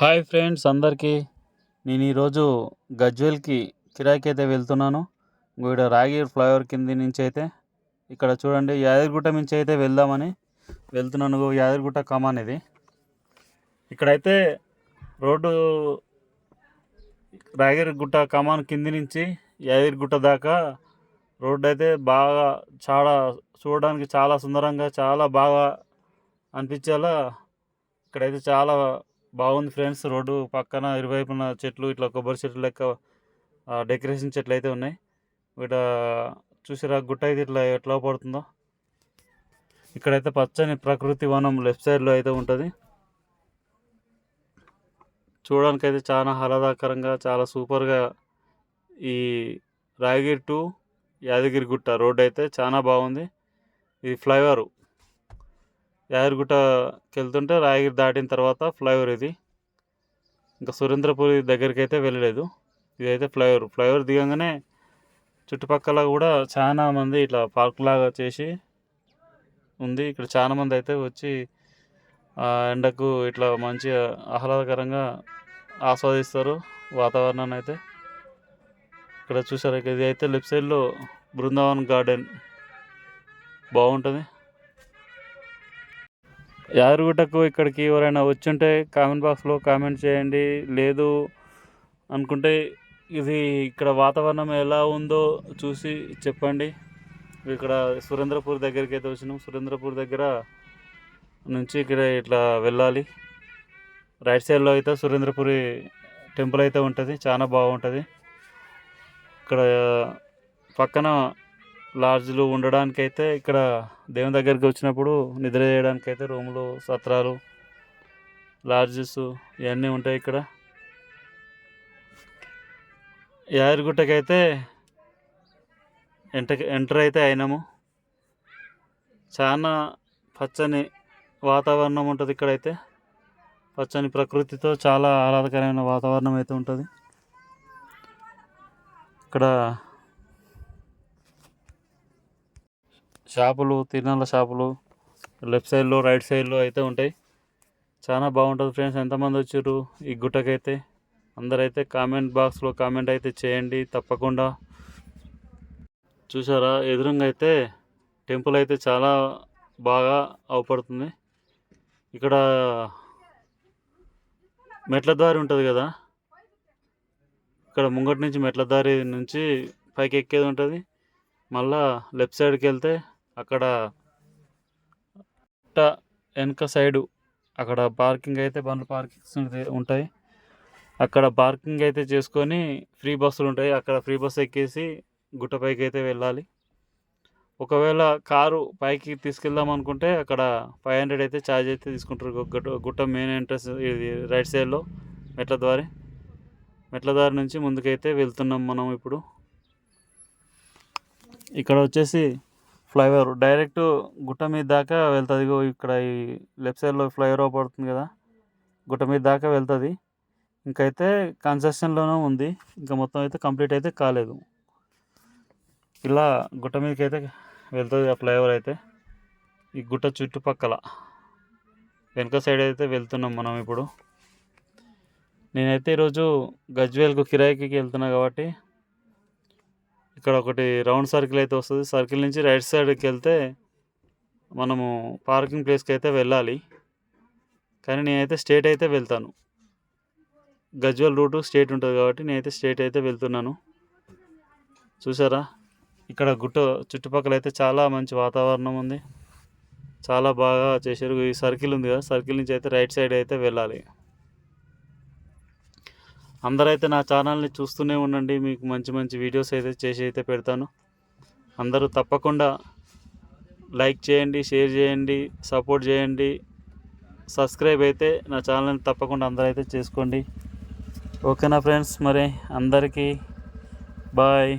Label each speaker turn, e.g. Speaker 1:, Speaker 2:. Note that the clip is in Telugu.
Speaker 1: హాయ్ ఫ్రెండ్స్ అందరికీ. నేను ఈరోజు గజ్వేల్కి కిరాయికి అయితే వెళ్తున్నాను. ఇక్కడ రాగిర్ ఫ్లైఓవర్ కింది నుంచి అయితే ఇక్కడ చూడండి యాదగిరిగుట్ట నుంచి అయితే వెళ్దామని వెళ్తున్నాను. యాదగిరిగుట్ట కమాన్ ఇది ఇక్కడైతే రోడ్డు రాగిరిగుట్ట కమాన్ కింది నుంచి యాదగిరిగుట్ట దాకా రోడ్డు అయితే బాగా చాలా చూడడానికి చాలా సుందరంగా చాలా బాగా అనిపించేలా ఇక్కడైతే చాలా బాగుంది ఫ్రెండ్స్. రోడ్డు పక్కన ఇరువైపున చెట్లు ఇట్లా కొబ్బరి చెట్లు లెక్క డెకరేషన్ చెట్లు అయితే ఉన్నాయి. ఇక్కడ చూసిరా గుట్ట అయితే ఇట్లా ఎట్లా పడుతుందో. ఇక్కడైతే పచ్చని ప్రకృతి వనం లెఫ్ట్ సైడ్లో అయితే ఉంటుంది. చూడడానికి అయితే చాలా ఆహ్లాదకరంగా చాలా సూపర్గా ఈ రాయగిరి టు యాదగిరి గుట్ట రోడ్ అయితే చాలా బాగుంది. ఇది ఫ్లైఓవర్. యాదగిరిగుట్టకి వెళ్తుంటే రాయగిరి దాటిన తర్వాత ఫ్లైఓవర్ ఇది. ఇంకా సురేంద్రపురి దగ్గరికి అయితే వెళ్ళలేదు. ఇదైతే ఫ్లైఓవర్. ఫ్లైఓవర్ దిగంగానే చుట్టుపక్కల కూడా చాలా మంది ఇట్లా పార్క్ లాగా చేసి ఉంది. ఇక్కడ చాలా మంది అయితే వచ్చి ఎండకు ఇట్లా మంచిగా ఆహ్లాదకరంగా ఆస్వాదిస్తారు వాతావరణాన్ని అయితే. ఇక్కడ చూసారు ఇది అయితే లెఫ్ట్ సైడ్లో బృందావన్ గార్డెన్. బాగుంటుంది. యాదగిరిగుట్టకు ఇక్కడికి ఎవరైనా వచ్చుంటే కామెంట్ బాక్స్లో కామెంట్ చేయండి. లేదు అనుకుంటే ఇది ఇక్కడ వాతావరణం ఎలా ఉందో చూసి చెప్పండి. ఇక్కడ సురేంద్రపూర్ దగ్గరికి అయితే వచ్చినాం. సురేంద్రపూర్ దగ్గర నుంచి ఇక్కడ ఇట్లా వెళ్ళాలి. రైట్ సైడ్లో అయితే సురేంద్రపురి టెంపుల్ అయితే ఉంటుంది. చాలా బాగుంటుంది. ఇక్కడ పక్కన లాడ్జ్లు ఉండడానికి అయితే ఇక్కడ దేవుని దగ్గరికి వచ్చినప్పుడు నిద్ర చేయడానికి అయితే రూములు సత్రాలు లాడ్జెస్ ఇవన్నీ ఉంటాయి ఇక్కడ. యాదగిరిగుట్టకైతే ఎంటర్ ఎంటర్ అయితే అయినాము. చాలా పచ్చని వాతావరణం ఉంటుంది ఇక్కడైతే. పచ్చని ప్రకృతితో చాలా ఆహ్లాదకరమైన వాతావరణం అయితే ఉంటుంది. ఇక్కడ షాపులు తిరునాళ్ళ షాపులు లెఫ్ట్ సైడ్లో రైట్ సైడ్లో అయితే ఉంటాయి. చాలా బాగుంటుంది ఫ్రెండ్స్. ఎంతమంది వచ్చారు ఈ గుట్టకైతే? అందరైతే కామెంట్ బాక్స్లో కామెంట్ అయితే చేయండి తప్పకుండా. చూసారా ఎదురుగా అయితే టెంపుల్ అయితే చాలా బాగా అవపడుతుంది. ఇక్కడ మెట్ల దారి ఉంటుంది కదా? ఇక్కడ ముంగటి నుంచి మెట్ల దారి నుంచి పైకి ఎక్కేది ఉంటుంది. మళ్ళా లెఫ్ట్ సైడ్కి వెళ్తే అక్కడ వెనక సైడు అక్కడ పార్కింగ్ అయితే బండ్లు పార్కింగ్స్ ఉంటాయి. అక్కడ పార్కింగ్ అయితే చేసుకొని ఫ్రీ బస్సులు ఉంటాయి. అక్కడ ఫ్రీ బస్సు ఎక్కేసి గుట్టపైకి అయితే వెళ్ళాలి. ఒకవేళ కారు పైకి తీసుకెళ్దాం అనుకుంటే అక్కడ ఫైవ్ హండ్రెడ్ అయితే ఛార్జ్ అయితే తీసుకుంటారు. గుట్ట మెయిన్ ఎంట్రన్స్ ఇది రైట్ సైడ్లో మెట్ల దారి మెట్ల దారి నుంచి ముందుకైతే వెళ్తున్నాం మనం ఇప్పుడు. ఇక్కడ వచ్చేసి ఫ్లైఓవర్ డైరెక్ట్ గుట్ట మీద దాకా వెళ్తుంది. ఇక్కడ ఈ లెఫ్ట్ సైడ్లో ఫ్లైఓవర్ పడుతుంది కదా గుట్ట మీద దాకా వెళ్తుంది. ఇంకైతే కన్స్ట్రక్షన్లోనే ఉంది. ఇంకా మొత్తం అయితే కంప్లీట్ అయితే కాలేదు. ఇలా గుట్ట మీదకి అయితే వెళ్తుంది ఆ ఫ్లైఓవర్ అయితే. ఈ గుట్ట చుట్టుపక్కల వెనుక సైడ్ అయితే వెళ్తున్నాం మనం ఇప్పుడు. నేనైతే ఈరోజు గజ్వేల్కు కిరాయికి వెళ్తున్నా కాబట్టి ఇక్కడ ఒకటి రౌండ్ సర్కిల్ అయితే వస్తుంది. సర్కిల్ నుంచి రైట్ సైడ్కి వెళ్తే మనము పార్కింగ్ ప్లేస్కి అయితే వెళ్ళాలి. కానీ నేనైతే స్టేట్ అయితే వెళ్తాను. గజ్వల్ రూటు స్టేట్ ఉంటుంది కాబట్టి నేనైతే స్టేట్ అయితే వెళ్తున్నాను. చూసారా? ఇక్కడ గుట్ట చుట్టుపక్కల అయితే చాలా మంచి వాతావరణం ఉంది. చాలా బాగా చేశారు. ఈ సర్కిల్ ఉంది కదా సర్కిల్ నుంచి అయితే రైట్ సైడ్ అయితే వెళ్ళాలి. అందరైతే నా ఛానల్ని చూస్తూనే ఉండండి. మీకు మంచి మంచి వీడియోస్ అయితే చేసి అయితే పెడతాను. అందరూ తప్పకుండా లైక్ చేయండి షేర్ చేయండి సపోర్ట్ చేయండి. సబ్స్క్రైబ్ అయితే నా ఛానల్ని తప్పకుండా అందరైతే చేసుకోండి. ఓకేనా ఫ్రెండ్స్? మరి అందరికీ బాయ్.